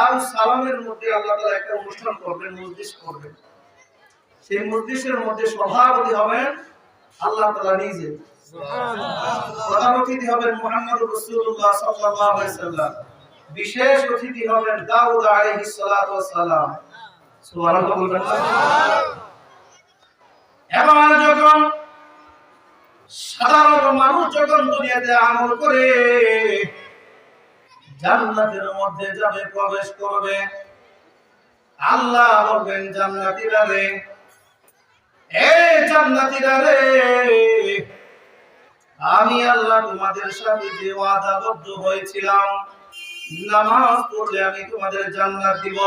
দারুস সালামের মধ্যে আল্লাহ তাআলা একটা অনুষ্ঠান করবেন মজলিস করবেন। সেই মজলিসের মধ্যে সভাপতি হবেন আল্লাহ তাআলা নিজে। প্রধান অতিথি হবেন মুহাম্মদ আলাইহি সাল্লাম। বিশেষ অতিথি হবেন দাউদ ওয়াস সালাম এবার যখন সাধারণ মানুষ যখন দুনিয়াতে আমল করে জান্নাতের মধ্যে যাবে, প্রবেশ করবে। আল্লাহ বলবেন, জান্নাতীরা রে, এ জান্নাতীরা রে, আমি আল্লাহ তোমাদের সাথে যে ওয়াদাবদ্ধ হয়েছিলাম, নামাজ পড়লে আমি তোমাদের জান্নাত দিব।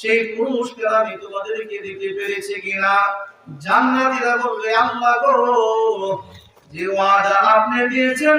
সেই পুরস্কার আমি তোমাদেরকে দিতে পেরেছি কিনা? জান্নাতীরা বলবে, আল্লাহ গো, যে ওয়াদা আপনি দিয়েছেন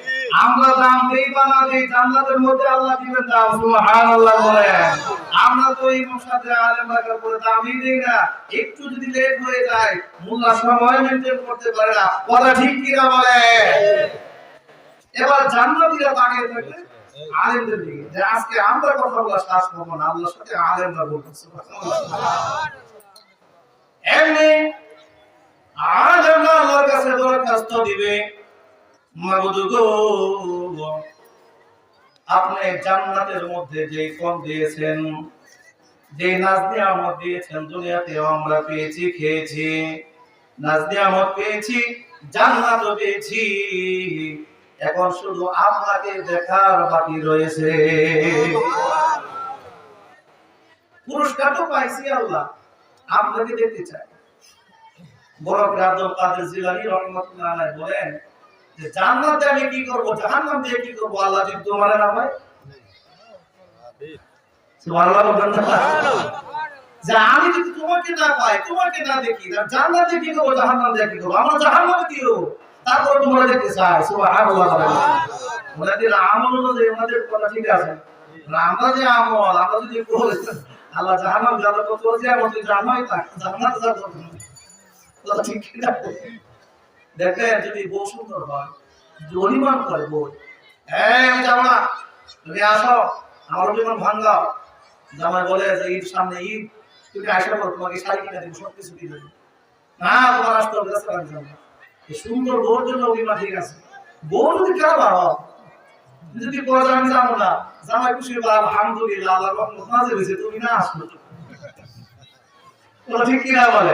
আমরা দাম দেই বা না দেই জান্নাতের মধ্যে আল্লাহ দিবেন দাম, সুবহানাল্লাহ বলে আমরা তো এই সাথে আলেম রাখার পরে দামই দেই না। একটু যদি লেট হয়ে যায় মোল্লা সময় মেনটেন করতে পারে না। কথা ঠিক কি না বলে? এবার জান্নাতীরা তাকিয়ে থাকে আলেমদের দিকে। যে আজকে আমরা কথা বলা শ্বাস পাবো না, আল্লাহর সাথে আলেমরা বলতেছে এমনি আলেমরা আল্লাহর কাছে দরখাস্ত দিবে। আপনি জান্নাতের মধ্যে যে ফল দিয়েছেন যে নাজ নিয়ামত দিয়েছেন দুনিয়াতেও আমরা পেয়েছি, খেয়েছি। নাজ নিয়ামত পেয়েছি, জান্নাতও পেয়েছি। এখন শুধু আপনাকে দেখার বাকি রয়েছে। পুরস্কার তো পাইছি আল্লাহ, আপনাকে দেখতে চাই। বড় আব্দুল কাদের জিলানী রহমতুল্লাহ বলেন যে জান্নাতে আমি কি করব? জাহান্নাম দিয়ে কি করব? আল্লাহ যদি তোমার না হয়? যে আমি যদি তোমাকে না পাই, তোমাকে না দেখি জান্নাতে কি করব? জাহান্নাম দিয়ে কি করব? আমার জাহান্নামে দিও তারপর তোমরা দেখতে চাই। সুবহানাল্লাহ ওনাদের আমল অনুযায়ী ওনাদের কথা ঠিক আছে। আমরা যে আমল, আমরা যদি বলি আল্লাহ জাহান্নাম যাবে কত যে আমাদের জানাই থাক জান্নাত ঠিক দেখেন যদি বউ সুন্দর হয়, যদি অভিমান করে বউ হ্যাঁ আমি তুমি আসো, আমার অভিমান ভাঙ্গাও জামাই বলে, যে ঈদ, সামনে ঈদ। তুমি আসা করো তোমাকে শাড়ি কিনে দিব সব কিছু কিনে না, তোমার আসতে হবে আমি যাব সুন্দর বউর জন্য অভিমান ঠিক আছে। বউ যদি খারাপ হয়, যদি বলে যে আমি যাব না, জামাই খুশি বা আলহামদুলিল্লাহ আল্লাহ রহমত নাজিল হয়েছে তুমি না আসো। ঠিক কিনা? বলে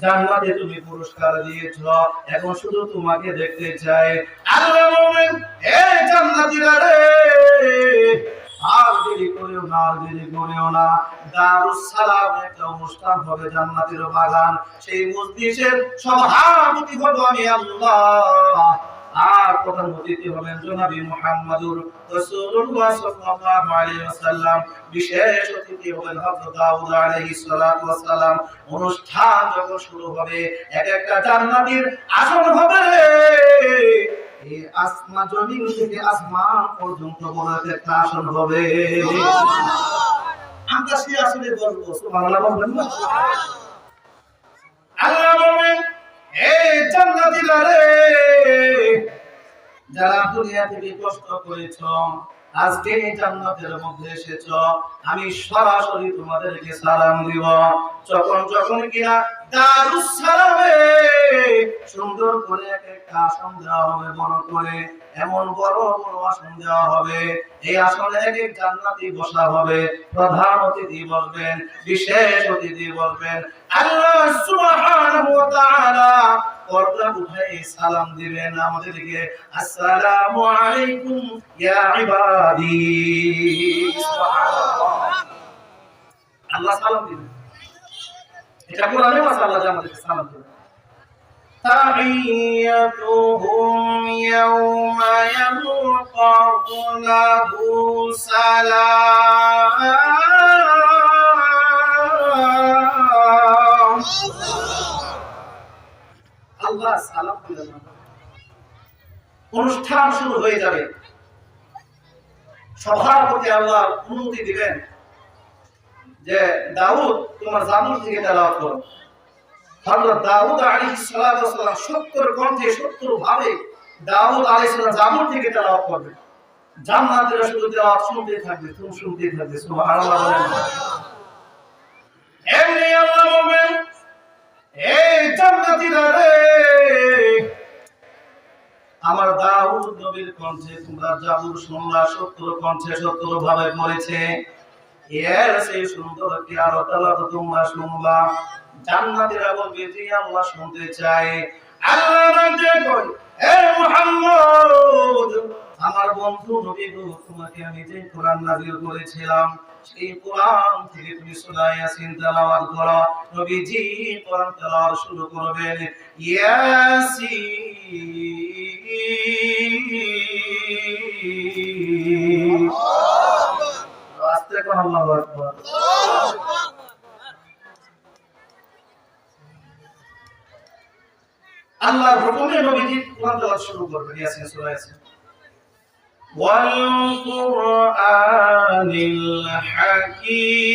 জান্নাতে তুমি পুরস্কার এখন শুধু তোমাকে দেখতে চাই। জান্নাতীরা বাগান। সেই মসজিদের সভাপতি হব আমি আল্লাহ। আর প্রধান অতিথি হলেন জনাবি মুহাম্মাদুর রাসূলুল্লাহ সাল্লাল্লাহু আলাইহি ওয়াসাল্লাম। বিশেষ অতিথি হলেন হযরত দাউদ আলাইহিস সালাতু ওয়াসালাম অনুষ্ঠান যখন শুরু হবে এক একটা জান্নাতীর আসন হবে। এই আসমা জমিন থেকে আসমান পর্যন্ত বড় একটা আসন হবে। আমরা সেই আসনে বসবো সুবহানাল্লাহ বলবেন না? আল্লাহ বলবেন এই জান্নাতীরা রে যারা দুনিয়া থেকে কষ্ট করেছ, আজকে এই জান্নাতের মধ্যে এসেছ, আমি সরাসরি তোমাদেরকে সালাম দিব। যখন যখন কিনা দারুস সালামে সুন্দর করে এক একটা আসন দেওয়া হবে বড় করে, এমন বড় বড় আসন দেওয়া হবে, এই আসনে এক এক জান্নাতি বসা হবে, প্রধান অতিথি বসবেন, বিশেষ অতিথি বসবেন। আল্লাহ সুবহানাহু ওয়া তাআলা পর্দা উঠাই সালাম দিবেন আমাদেরকে আসসালামু আলাইকুম ইয়া ইবাদি সুবহানাল্লাহ আল্লাহ সালাম দিবেন এটা কোরআনে আছে আল্লাহ যে আমাদেরকে সালাম দিবেন تحيتهم يوم يلقونه سلام আল্লাহ, সালাম দিলেন অনুষ্ঠান শুরু হয়ে যাবে। সবার প্রতি আল্লাহ অনুমতি দিবেন যে, দাউদ, তোমার জামুর থেকে তেলাওয়াত করো। হযরত দাউদ আলাইহিস সালাতু ওয়াস সালাম 70 কণ্ঠে 70 ভাবে দাউদ আলাইহিস সালাম জামুর থেকে তেলাওয়াত করবে। জান্নাতের শুধু তেলাওয়াত শুনতে থাকবে তুমি শুনতে থাকবে, সুবহানাল্লাহ এমনি আল্লাহ বলবেন আমার দাউদ নবীর কণ্ঠে তোমরা জাবুর শুনলা সত্তর কণ্ঠে সত্তর ভাবে পড়েছে। এর সেই সুন্দর কি আরও তালা তোমরা শুনবা। জান্নাতীরা বলবে যে আল্লাহ শুনতে চাই। আল্লাহ কই হে মুহাম্মদ আমার নবী গো যে কোরআন করো। নবীজি কোরআন শুরু করবেন। ইয়াসিন। আল্লাহু আকবার। আল্লাহর হুকুমে নবীজি কোরআন তেলাওয়াত শুরু করবেন, ইয়াসিন সূরা ইয়াসিন। والقرآن الحكيم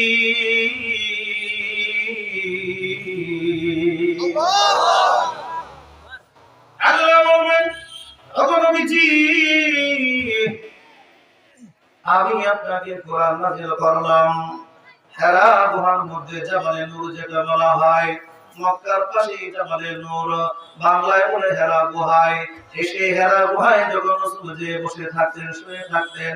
আল্লাহ বলবেন ওগো নবীজি আমি আপনাকে কোরআন নাযিল করলাম হেরা গুহার মধ্যে জাবালে নূর যেটা বলা হয় মক্কার জাবালে নূর। বাংলায় বলে হেরা গুহায়। হেরা গুহায় যখন বসে থাকতেন শুয়ে থাকতেন